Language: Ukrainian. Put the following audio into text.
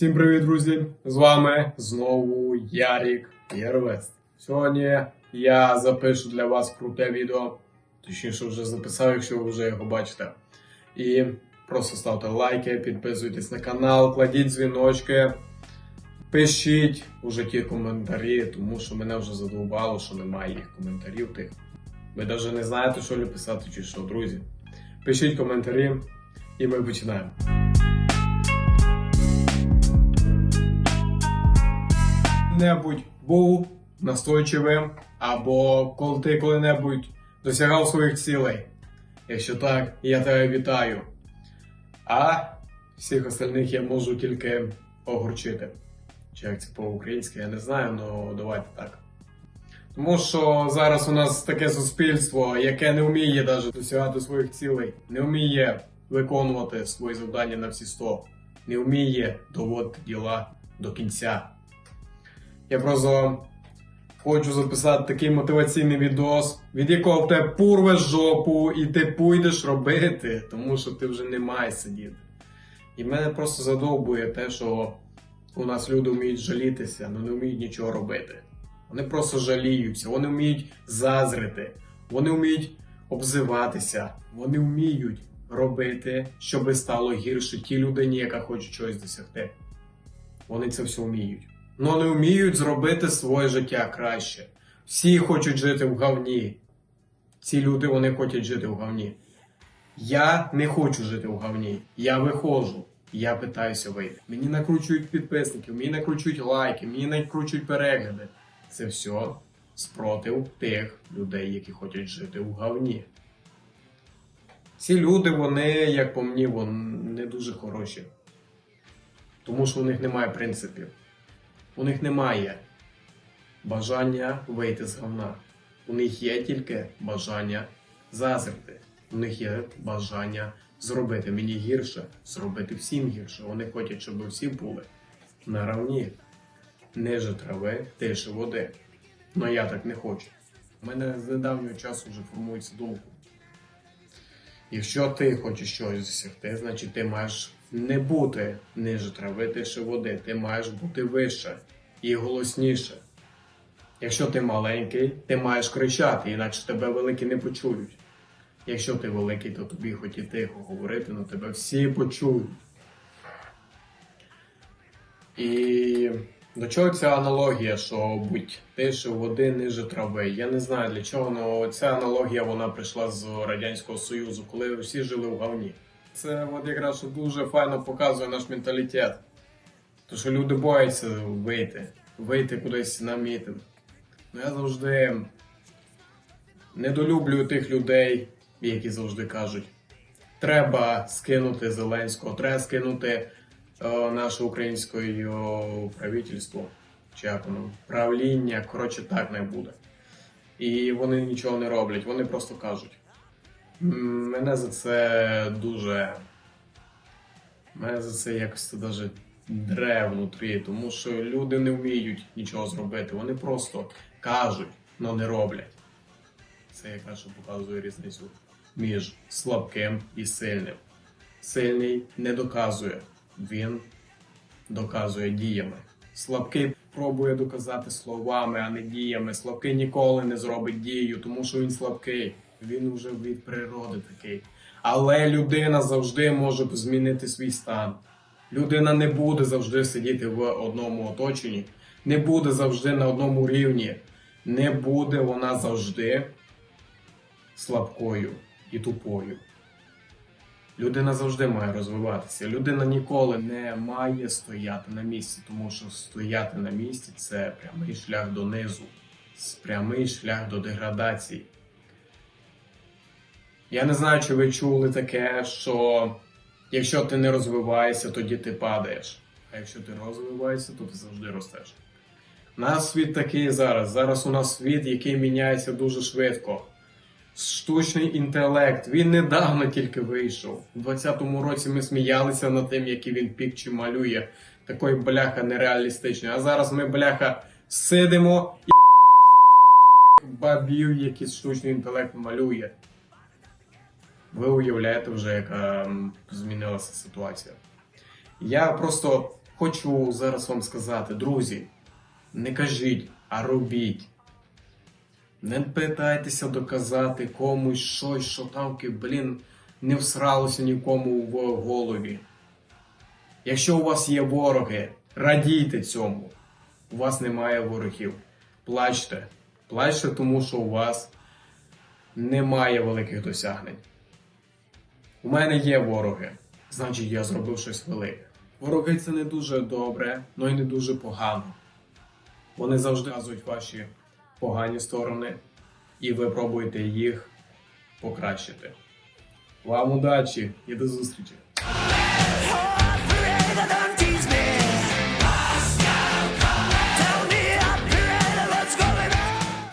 Всім привіт, друзі! З вами знову Ярік Єрвест. Сьогодні я запишу для вас круте відео. Точніше, вже записав, якщо ви вже його бачите. І просто ставте лайки, підписуйтесь на канал, кладіть дзвіночки, пишіть уже ті коментарі, тому що мене вже задовбало, що немає їх коментарів тих. Ви навіть не знаєте, що писати чи що, друзі. Пишіть коментарі, і ми починаємо. Небудь був настойчивим, або коли ти коли-небудь досягав своїх цілей. Якщо так, я тебе вітаю. А всіх остальних я можу тільки огорчити. Чи як це по-українськи, я не знаю, але давайте так. Тому що зараз у нас таке суспільство, яке не вміє навіть досягати своїх цілей, не вміє виконувати свої завдання на всі 100, не вміє доводити діла до кінця. Я просто хочу записати такий мотиваційний відос, від якого в тебе пурве жопу, і ти пойдеш робити, тому що ти вже не маєш сидіти. І мене просто задовбує те, що у нас люди вміють жалітися, але не вміють нічого робити. Вони просто жаліються, вони вміють зазрити, вони вміють обзиватися, вони вміють робити, щоб стало гірше тій людині, яка хоче чогось досягти. Вони це все вміють. Но не вміють зробити своє життя краще. Всі хочуть жити в говні. Ці люди вони хочуть жити в говні. Я не хочу жити в говні. Я виходжу. Я питаюся вийти. Мені накручують підписників, мені накручують лайки, мені накручують перегляди. Це все спротив тих людей, які хочуть жити в говні. Ці люди, вони, як по мені, вони не дуже хороші. Тому що у них немає принципів. У них немає бажання вийти з говна. У них є тільки бажання зазрити. У них є бажання зробити мені гірше, зробити всім гірше. Вони хочуть, щоб всі були на равні. Ниже трави, тише води. Но я так не хочу. У мене з недавнього часу вже формується думка. Якщо ти хочеш щось досягти, значить ти маєш не бути ниже трави, тише води. Ти маєш бути вище і голосніше. Якщо ти маленький, ти маєш кричати, інакше тебе великі не почують. Якщо ти великий, то тобі хоч тихо говорити, але тебе всі почують. І до чого ця аналогія, що будь тише води ниже трави? Я не знаю для чого, але ця аналогія вона прийшла з Радянського Союзу, коли всі жили в говні. Це от якраз дуже файно показує наш менталітет. То що люди бояться вийти, вийти кудись на мітинг. Ну я завжди недолюблюю тих людей, які завжди кажуть, треба скинути Зеленського, треба скинути наше українське е, правительство, чи як воно, правління, коротше, так не буде. І вони нічого не роблять, вони просто кажуть. Мене за це дуже. Мене за це якось навіть дре внутрі, тому що люди не вміють нічого зробити. Вони просто кажуть, але не роблять. Це якраз показує різницю між слабким і сильним. Сильний не доказує, він доказує діями. Слабкий пробує доказати словами, а не діями. Слабкий ніколи не зробить дію, тому що він слабкий. Він уже від природи такий. Але людина завжди може змінити свій стан. Людина не буде завжди сидіти в одному оточенні, не буде завжди на одному рівні, не буде вона завжди слабкою і тупою. Людина завжди має розвиватися. Людина ніколи не має стояти на місці, тому що стояти на місці це прямий шлях донизу, прямий шлях до деградації. Я не знаю, чи ви чули таке, що якщо ти не розвиваєшся, тоді ти падаєш. А якщо ти розвиваєшся, то ти завжди ростеш. У нас світ такий зараз. Зараз у нас світ, який міняється дуже швидко. Штучний інтелект. Він недавно тільки вийшов. У 20-му році ми сміялися над тим, який він пікчі малює. Такий бляха нереалістичний. А зараз ми, бляха, сидимо і бабів, який штучний інтелект малює. Ви уявляєте вже, яка змінилася ситуація. Я просто хочу зараз вам сказати, друзі, не кажіть, а робіть. Не питайтеся доказати комусь щось, що там, блін, не всралося нікому в голові. Якщо у вас є вороги, радійте цьому. У вас немає ворогів. Плачте. Плачте, тому що у вас немає великих досягнень. У мене є вороги, значить я зробив щось велике. Вороги це не дуже добре, але й не дуже погано. Вони завжди показують ваші погані сторони, і ви пробуєте їх покращити. Вам удачі і до зустрічі!